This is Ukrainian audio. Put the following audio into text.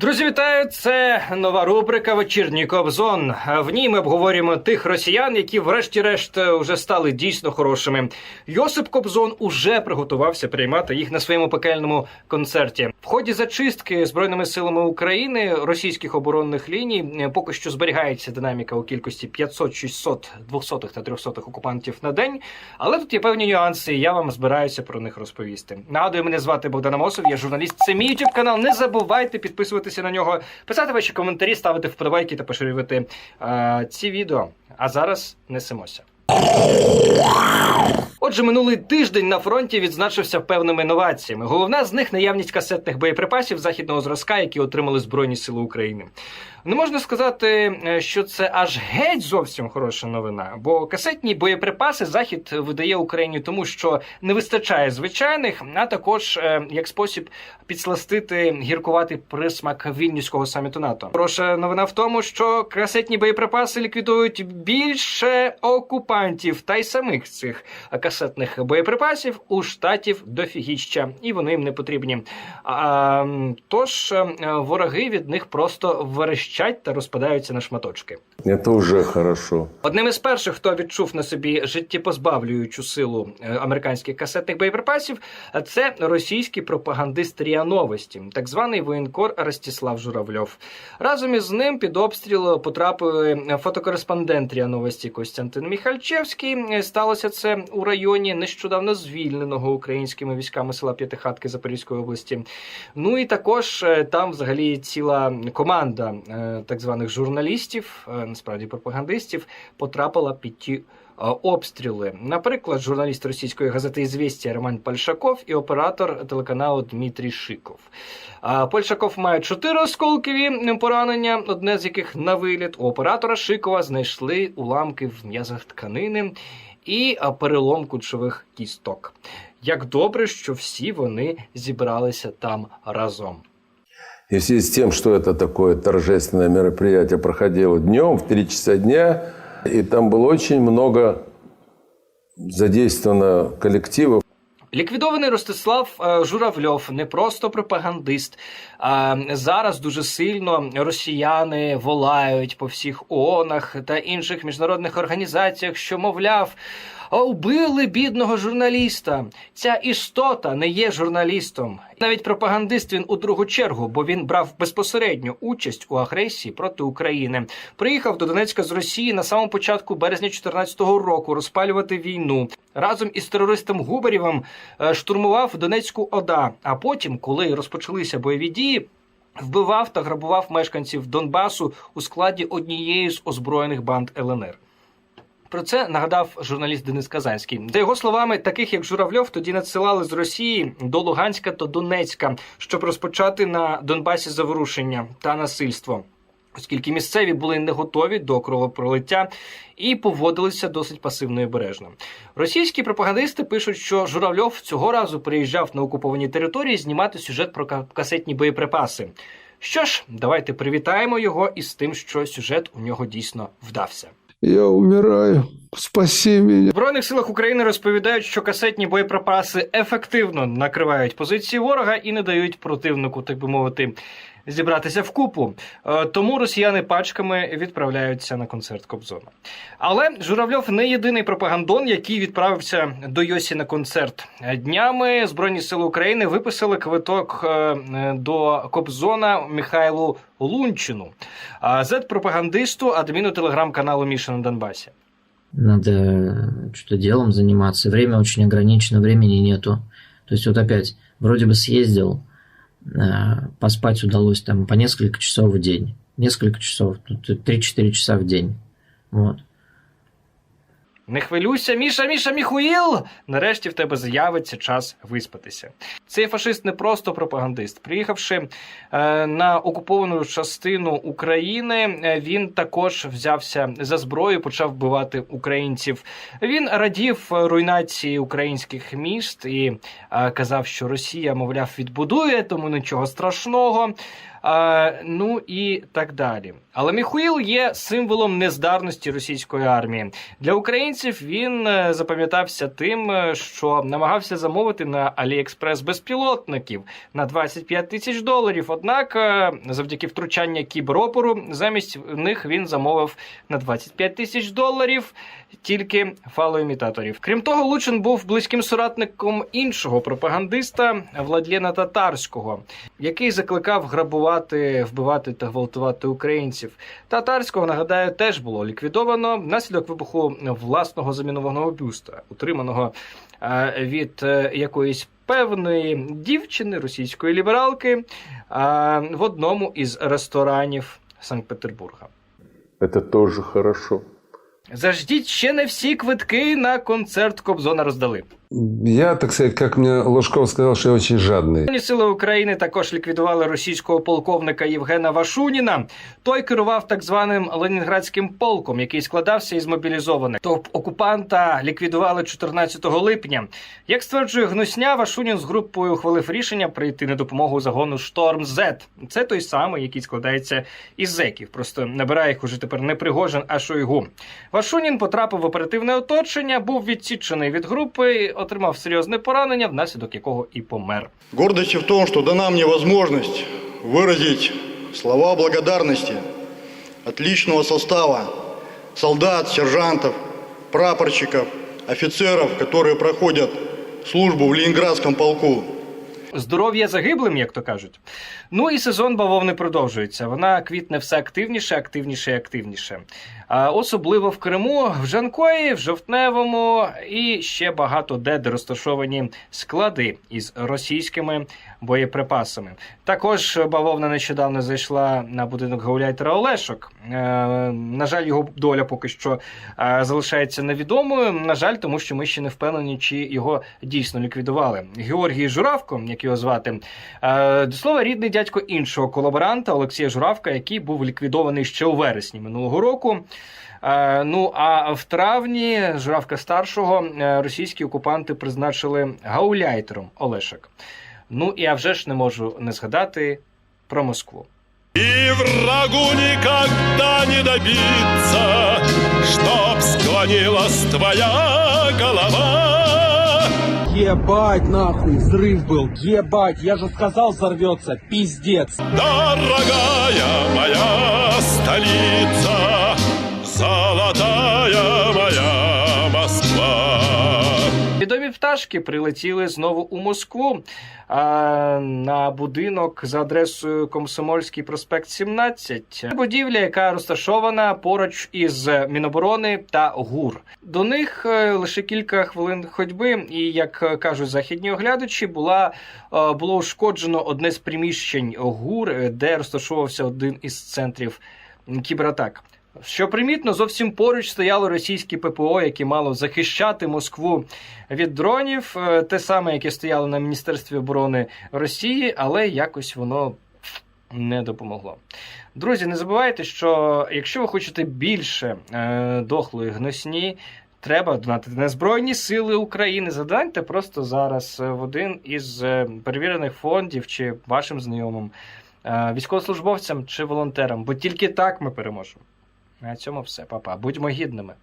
Друзі, вітаю! Це нова рубрика Вечірній Кобзон. В ній ми обговорюємо тих росіян, які, врешті-решт, вже стали дійсно хорошими. Йосип Кобзон уже приготувався приймати їх на своєму пекельному концерті. В ході зачистки збройними силами України російських оборонних ліній поки що зберігається динаміка у кількості 500, 600, 200 та 300 окупантів на день. Але тут є певні нюанси, і я вам збираюся про них розповісти. Нагадую, мене звати Богдан Амосов, я журналіст. Це мій youtube канал. Не забувайте підписуватися на нього, писати ваші коментарі, ставити вподобайки та поширювати е, ці відео. А зараз несемося. Отже, минулий тиждень на фронті відзначився певними новаціями. Головна з них наявність касетних боєприпасів західного зразка, які отримали Збройні Сили України. Не можна сказати, е, що це аж геть зовсім хороша новина, бо касетні боєприпаси захід видає Україні, тому що не вистачає звичайних, а також е, як спосіб підсластити гіркуватий присмак вільнюського саміту НАТО. Хороша новина в тому, що касетні боєприпаси ліквідують більше окупантів та й самих цих касетних боєприпасів у штатів дофігіща, і вони їм не потрібні. А, тож е, вороги від них просто верещать та розпадаються на шматочки. Это уже хорошо. Одним із перших, хто відчув на собі життєпозбавлюючу силу е, американських касетних боєприпасів, е, це російський пропагандист РІА Новості, так званий воєнкор Ростислав Журавльов. Разом із ним під обстріл потрапили фотокореспондент РІА Новості Костянтин Міхальчевський. Е, Сталося це у районі нещодавно звільненого українськими військами села П'ятихатки Запорізької області. Ну і також е, там взагалі ціла команда е, так званих журналістів, насправді пропагандистів, потрапила під ті обстріли. Наприклад, журналіст російської газети «Ізвістія» Роман Пальшаков і оператор телеканалу Дмитрій Шиков. А Польшаков має чотири осколкові поранення, одне з яких на виліт. У оператора Шикова знайшли уламки в м'язах тканини і перелом кучових кісток. Як добре, що всі вони зібралися там разом. И в связи с тем, что это такое мероприятие проходило днем, в 3 часа дня, и там было очень много задействовано коллективов. Ліквідований Ростислав е, Журавльов не просто пропагандист. А зараз дуже сильно росіяни волають по всіх ООНах та інших міжнародних організаціях, що мовляв. «А Убили бідного журналіста. Ця істота не є журналістом. Навіть пропагандист він у другу чергу, бо він брав безпосередню участь у агресії проти України. Приїхав до Донецька з Росії на самому початку березня 2014 року розпалювати війну. Разом із терористом Губарєвим е, штурмував Донецьку ОДА. А потім, коли розпочалися бойові дії. Вбивав та грабував мешканців Донбасу у складі однієї з озброєних банд ЛНР. Про це нагадав журналіст Денис Казанський. За його словами, таких як Журавльов тоді надсилали з Росії до Луганська та Донецька, щоб розпочати на Донбасі заворушення та насильство. Оскільки місцеві були не готові до кровопролиття і поводилися досить пасивно і обережно. Російські пропагандисти пишуть, що Журавльов цього разу приїжджав на окуповані території знімати сюжет про касетні боєприпаси. Що ж, давайте привітаємо його із тим, що сюжет у нього дійсно вдався. Я умираю. Спаси мене. В Збройних силах України розповідають, що касетні боєприпаси ефективно накривають позиції ворога і не дають противнику, так би мовити, зібратися в купу. Е, Тому росіяни пачками відправляються на концерт Кобзона. Але Журавльов не єдиний пропагандон, який відправився до Йосі на концерт. Днями Збройні сили України виписали квиток е, е, до Кобзона Михайлу Лунчину, а зет-пропагандисту, адміну телеграм-каналу Міша на Донбасі. Надо что-то делом заниматься. Время очень ограничено, времени нету. То есть вот опять, вроде бы съездил, э, поспать удалось там по несколько часов в день. Несколько часов, тут 3-4 часа в день. Вот. Не хвилюйся, Міша, Міша, Міхуїл! Нарешті в тебе з'явиться час виспатися. Цей фашист не просто пропагандист. Приїхавши е, на окуповану частину України, е, він також взявся за зброю, почав вбивати українців. Він радів руйнації українських міст і е, казав, що Росія, мовляв, відбудує, тому нічого страшного. Ну і так далі. Але Міхуїл є символом нездарності російської армії. Для українців він е, запам'ятався тим, е, що намагався замовити на Аліекспрес безпілотників на 25 тисяч доларів. Однак, е, завдяки втручання кіберопору, замість них він замовив на 25 тисяч доларів тільки фалоімітаторів. Крім того, Лучин був близьким соратником іншого пропагандиста Владлєна Татарського, який закликав грабувати, вбивати та гвалтувати українців. Татарського нагадаю теж було ліквідовано внаслідок вибуху власного замінованого бюста, утриманого е, від е, якоїсь певної дівчини російської лібералки е, в одному із ресторанів Санкт-Петербурга. Это тоже хорошо. Заждіть ще не всі квитки на концерт Кобзона роздали. Я, так сказать, как мне Лужков сказал, что я очень жадный. Сили України також ліквідували російського полковника Євгена Вашуніна. Той керував так званим Ленінградським полком, який складався із мобілізованих. Топ окупанта ліквідували 14 липня. Як стверджує Гнусня, Вашунін з групою ухвалив рішення прийти на допомогу загону Шторм Z. Це той самий, який складається із зеків. Просто набирає їх уже тепер не Пригожин, а Шойгу. Вашунін потрапив в оперативне оточення, був відсічений від групи, отримав серйозне поранення, внаслідок якого і помер. Гордость в том, что дана мне возможность выразить слова благодарности от личного состава солдат, сержантов, прапорщиков, офицеров, которые проходят службу в Ленинградском полку. Здоров'я загиблим, як то кажуть. Ну і сезон бавовни продовжується. Вона квітне все активніше, активніше і активніше. Особливо в Криму, в Жанкої, в Жовтневому і ще багато де, де розташовані склади із російськими боєприпасами. Також бавовна нещодавно зайшла на будинок гауляйтера Олешок. Е, на жаль, його доля поки що е, залишається невідомою. На жаль, тому що ми ще не впевнені, чи його дійсно ліквідували. Георгій Журавко, як його звати, е, до слова, рідний дядько іншого колаборанта Олексія Журавка, який був ліквідований ще у вересні минулого року. Е, Ну а в травні Журавка старшого е, російські окупанти призначили гауляйтером Олешек. Ну і я вже ж не можу не згадати про Москву. И врагу никогда не добиться, Чтоб склонилась твоя голова. Ебать, нахуй, взрыв был. Ебать, я же сказал взорвется. Пиздец. Дорогая моя столица, пташки прилетіли знову у Москву а, на будинок за адресою Комсомольський проспект 17. Будівля, яка розташована поруч із Міноборони та ГУР. До них е, лише кілька хвилин ходьби, і як кажуть західні оглядачі, була е, було ушкоджено одне з приміщень ГУР, де розташовувався один із центрів кібератак. Що примітно, зовсім поруч стояло російське ППО, яке мало захищати Москву від дронів, е, те саме, яке стояло на Міністерстві оборони Росії, але якось воно не допомогло. Друзі, не забувайте, що якщо ви хочете більше е, дохлої гносні, треба донатити на Збройні Сили України. Задайте просто зараз е, в один із е, перевірених фондів чи вашим знайомим, військовослужбовцям чи волонтерам, бо тільки так ми переможемо. На цьому все, папа. Будьмо гідними.